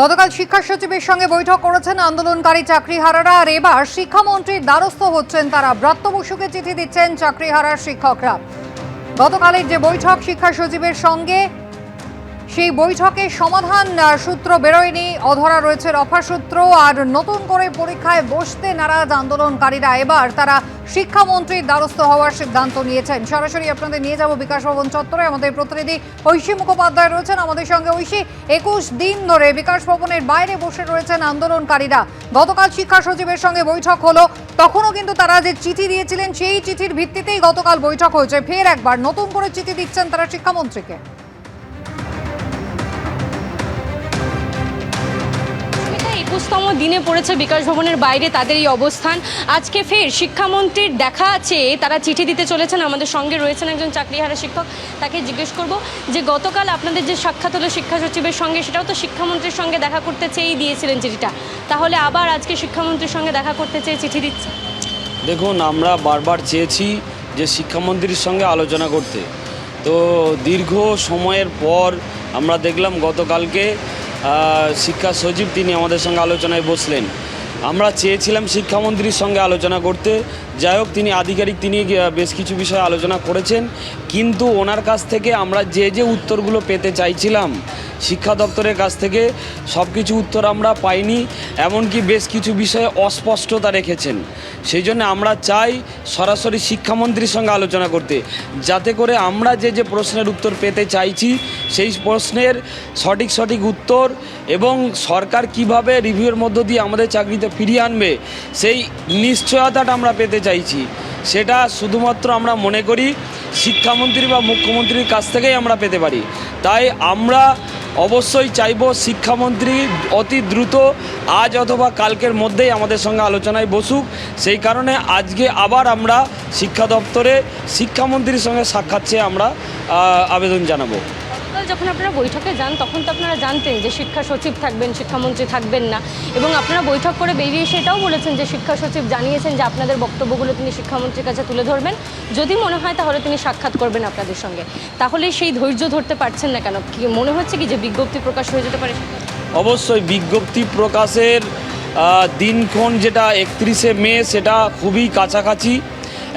গতকাল শিক্ষা সচিবের সঙ্গে বৈঠক করেছেন আন্দোলনকারী চাকরিহারারা, আর এবার শিক্ষামন্ত্রীর দ্বারস্থ হচ্ছেন তারা। ব্রাত্য বসুকে চিঠি দিচ্ছেন চাকরিহারার শিক্ষকরা। গতকালের যে বৈঠক শিক্ষা সচিবের সঙ্গে সেই বৈঠকে সমাধান সূত্র বেরোয়নি। অধরা রয়েছে রফা সূত্র। আর নতুন করে পরীক্ষায় বসতে নারাজ আন্দোলনকারীরা। এবার তারা শিক্ষামন্ত্রীর দ্বারস্থ হওয়ার সিদ্ধান্ত নিয়েছেন। সরাসরি আপনাদের নিয়ে যাব বিকাশ ভবন চত্বরে। আমাদের প্রতিনিধি ঐশী মুখোপাধ্যায় রয়েছেন। আমাদের সঙ্গে ঐশী, একুশ দিন ধরে বিকাশ ভবনের বাইরে বসে রয়েছেন আন্দোলনকারীরা। গতকাল শিক্ষা সচিবের সঙ্গে বৈঠক হলো। তখনও কিন্তু তারা যে চিঠি দিয়েছিলেন, সেই চিঠির ভিত্তিতেই গতকাল বৈঠক হয়েছে। ফের একবার নতুন করে চিঠি দিচ্ছেন তারা শিক্ষামন্ত্রীকে। একুশতম দিনে পড়েছে বিকাশ ভবনের বাইরে তাদের এই অবস্থান। আজকে ফের শিক্ষামন্ত্রীর দেখা চেয়ে তারা চিঠি দিতে চলেছেন, আমাদের সঙ্গে রয়েছেন একজন চাকরিহারা শিক্ষক, তাকে জিজ্ঞেস করব যে গতকাল আপনাদের যে সাক্ষাৎ হলো শিক্ষা সচিবের সঙ্গে, সেটাও তো শিক্ষামন্ত্রীর সঙ্গে দেখা করতে চেয়েই দিয়েছিলেন চিঠিটা। তাহলে আবার আজকে শিক্ষামন্ত্রীর সঙ্গে দেখা করতে চেয়ে চিঠি দিচ্ছে। দেখুন, আমরা বারবার চেয়েছি যে শিক্ষামন্ত্রীর সঙ্গে আলোচনা করতে। তো দীর্ঘ সময়ের পর আমরা দেখলাম গতকালকে শিক্ষা সচিব তিনি আমাদের সঙ্গে আলোচনায় বসলেন। আমরা চেয়েছিলাম শিক্ষামন্ত্রীর সঙ্গে আলোচনা করতে। যাই হোক, তিনি আধিকারিক, তিনি বেশ কিছু বিষয়ে আলোচনা করেছেন। কিন্তু ওনার কাছ থেকে আমরা যে যে উত্তরগুলো পেতে চাইছিলাম শিক্ষা দপ্তরের কাছ থেকে সব কিছু উত্তর আমরা পাইনি, এমনকি বেশ কিছু বিষয়ে অস্পষ্টতা রেখেছেন। সেই জন্য আমরা চাই সরাসরি শিক্ষামন্ত্রীর সঙ্গে আলোচনা করতে, যাতে করে আমরা যে যে প্রশ্নের উত্তর পেতে চাইছি, সেই প্রশ্নের সঠিক সঠিক উত্তর এবং সরকার কীভাবে রিভিউয়ের মধ্য দিয়ে আমাদের চাকরিতে ফিরিয়ে আনবে, সেই নিশ্চয়তাটা আমরা পেতে চাইছি। সেটা শুধুমাত্র আমরা মনে করি শিক্ষামন্ত্রী বা মুখ্যমন্ত্রীর কাছ থেকেই আমরা পেতে পারি। তাই আমরা অবশ্যই চাইব শিক্ষামন্ত্রী অতি দ্রুত আজ অথবা কালকের মধ্যেই আমাদের সঙ্গে আলোচনায় বসুক। সেই কারণে আজকে আবার আমরা শিক্ষা দপ্তরে শিক্ষামন্ত্রীর সঙ্গে সাক্ষাৎ চেয়ে আমরা আবেদন জানাব। গতকাল যখন আপনারা বৈঠকে যান, তখন তো আপনারা জানতেন যে শিক্ষা সচিব থাকবেন, শিক্ষামন্ত্রী থাকবেন না। এবং আপনারা বৈঠক করে বেরিয়ে সেটাও বলেছেন যে শিক্ষা সচিব জানিয়েছেন যে আপনাদের বক্তব্যগুলো তিনি শিক্ষামন্ত্রীর কাছে তুলে ধরবেন। যদি মনে হয় তাহলে তিনি সাক্ষাৎ করবেন আপনাদের সঙ্গে। তাহলে সেই ধৈর্য ধরতে পারছেন না কেন? কি মনে হচ্ছে কি যে বিজ্ঞপ্তি প্রকাশ হয়ে যেতে পারে? অবশ্যই বিজ্ঞপ্তি প্রকাশের দিনক্ষণ যেটা একত্রিশে মে, সেটা খুবই কাছাকাছি।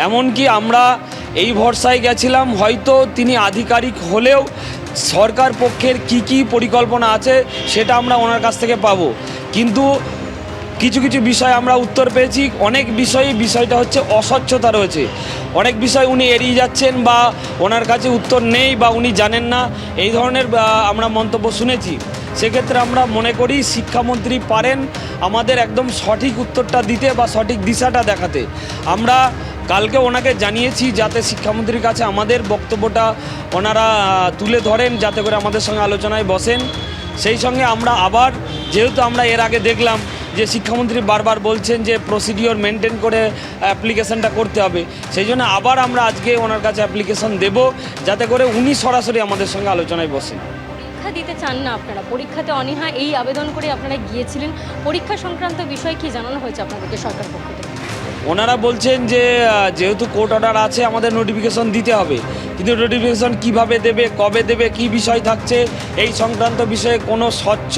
এমনকি আমরা এই ভরসায় গেছিলাম, হয়তো তিনি আধিকারিক হলেও সরকার পক্ষের কি কি পরিকল্পনা আছে সেটা আমরা ওনার কাছ থেকে পাবো। কিন্তু কিছু কিছু বিষয় আমরা উত্তর পেয়েছি। অনেক বিষয়ে বিষয়টা হচ্ছে অস্বচ্ছতা রয়েছে। অনেক বিষয় উনি এড়িয়ে যাচ্ছেন বা ওনার কাছে উত্তর নেই বা উনি জানেন না। এই ধরনের আমরা মন্তব্য শুনেছি। সেক্ষেত্রে আমরা মনে করি শিক্ষামন্ত্রী পারেন আমাদের একদম সঠিক উত্তরটা দিতে বা সঠিক দিশাটা দেখাতে। আমরা কালকে ওনাকে জানিয়েছি যাতে শিক্ষামন্ত্রীর কাছে আমাদের বক্তব্যটা ওনারা তুলে ধরেন, যাতে করে আমাদের সঙ্গে আলোচনায় বসেন। সেই সঙ্গে আমরা আবার, যেহেতু আমরা এর আগে দেখলাম যে শিক্ষামন্ত্রী বারবার বলছেন যে প্রসিডিওর মেনটেন করে অ্যাপ্লিকেশনটা করতে হবে, সেই জন্য আবার আমরা আজকে ওনার কাছে অ্যাপ্লিকেশন দেব, যাতে করে উনি সরাসরি আমাদের সঙ্গে আলোচনায় বসেন। পরীক্ষা দিতে চান না আপনারা? পরীক্ষাতে অনীহা, এই আবেদন করে আপনারা গিয়েছিলেন। পরীক্ষা সংক্রান্ত বিষয় কি জানানো হয়েছে আপনাদেরকে সরকার পক্ষ থেকে? ওনারা বলছেন যে যেহেতু কোর্ট অর্ডার আছে, আমাদের নোটিফিকেশন দিতে হবে। কিন্তু নোটিফিকেশন কীভাবে দেবে, কবে দেবে, কি বিষয় থাকছে, এই সংক্রান্ত বিষয়ে কোনো স্বচ্ছ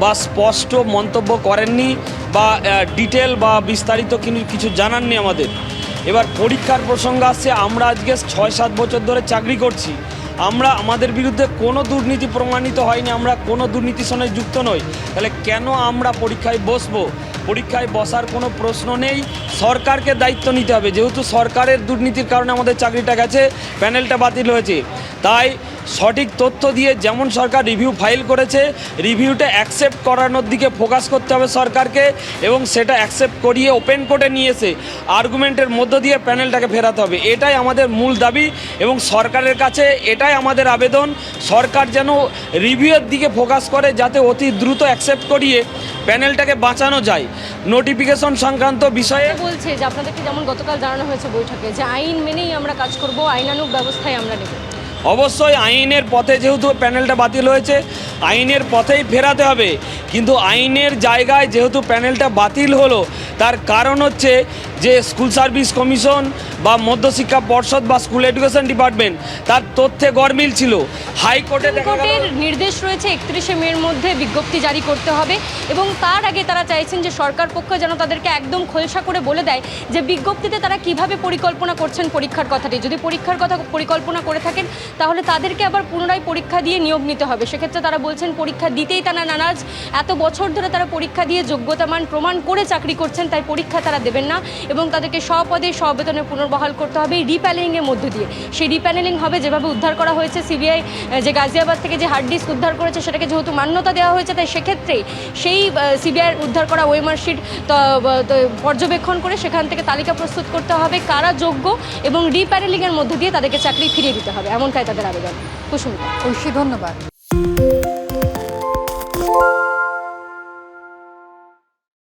বা স্পষ্ট মন্তব্য করেননি বা ডিটেল বা বিস্তারিত কিছু জানাননি আমাদের। এবার পরীক্ষার প্রসঙ্গ আসছে, আমরা আজকে ছয় সাত বছর ধরে চাকরি করছি। আমরা, আমাদের বিরুদ্ধে কোনো দুর্নীতি প্রমাণিত হয়নি, আমরা কোনো দুর্নীতির সঙ্গে যুক্ত নই। তাহলে কেন আমরা পরীক্ষায় বসবো? পরীক্ষায় বসার কোনো প্রশ্ন নেই। সরকারকে দায়িত্ব নিতে হবে। যেহেতু সরকারের দুর্নীতির কারণে আমাদের চাকরিটা গেছে, প্যানেলটা বাতিল হয়েছে। তাই সঠিক তথ্য দিয়ে যেমন সরকার রিভিউ ফাইল করেছে, রিভিউটা অ্যাকসেপ্ট করানোর দিকে ফোকাস করতে হবে সরকারকে এবং সেটা অ্যাকসেপ্ট করিয়ে ওপেন কোর্টে নিয়ে এসে আর্গুমেন্টের মধ্য দিয়ে প্যানেলটাকে ফেরাতে হবে। এটাই আমাদের মূল দাবি এবং সরকারের কাছে এটাই আমাদের আবেদন। সরকার যেন রিভিউয়ের দিকে ফোকাস করে, যাতে অতি দ্রুত অ্যাকসেপ্ট করিয়ে প্যানেলটাকে বাঁচানো যায়। নোটিফিকেশন সংক্রান্ত বিষয়ে বলছে যে আপনাদেরকে যেমন গতকাল জানানো হয়েছে বৈঠকে যে আইন মেনেই আমরা কাজ করব আইনানুক ব্যবস্থায় আমরা নেব। অবশ্যই আইনের পথে যেহেতু প্যানেলটা বাতিল হয়েছে, আইনের পথেই ফেরাতে হবে। কিন্তু আইনের জায়গায় যেহেতু প্যানেলটা বাতিল হলো, তার কারণ হচ্ছে যে স্কুল সার্ভিস কমিশন বা মধ্যশিক্ষা পর্ষদ বা স্কুল এডুকেশন ডিপার্টমেন্ট, তার তথ্যে গরমিল ছিল। হাইকোর্টে নির্দেশ রয়েছে একত্রিশে মের মধ্যে বিজ্ঞপ্তি জারি করতে হবে এবং তার আগে তারা চাইছেন যে সরকার পক্ষ যেন তাদেরকে একদম খোলসা করে বলে দেয় যে বিজ্ঞপ্তিতে তারা কীভাবে পরিকল্পনা করছেন পরীক্ষার কথাটি। যদি পরীক্ষার কথা পরিকল্পনা করে থাকেন তাহলে তাদেরকে আবার পুনরায় পরীক্ষা দিয়ে নিয়োগ নিতে হবে। সেক্ষেত্রে তারা বলছেন, পরীক্ষা দিতেই তারা নানাজ এত বছর ধরে তারা পরীক্ষা দিয়ে যোগ্যতামান প্রমাণ করে চাকরি করছেন, তাই পরীক্ষা তারা দেবেন না এবং তাদেরকে স্বপদে স্ববেতনে পুনর্বহাল করতে হবে এই রিপ্যানেলিংয়ের মধ্য দিয়ে। সেই রিপ্যানেলিং হবে যেভাবে উদ্ধার করা হয়েছে, সিবিআই যে গাজিয়াবাদ থেকে যে হার্ড ডিস্ক উদ্ধার করেছে সেটাকে যেহেতু মান্যতা দেওয়া হয়েছে, তাই সেক্ষেত্রেই সেই সিবিআই উদ্ধার করা ওয়েমার শিট পর্যবেক্ষণ করে সেখান থেকে তালিকা প্রস্তুত করতে হবে কারা যোগ্য এবং রিপ্যানেলিংয়ের মধ্য দিয়ে তাদেরকে চাকরি ফিরিয়ে দিতে হবে। এমনটাই তাদের আবেদন। কুসুমিতা ঐশী ধন্যবাদ।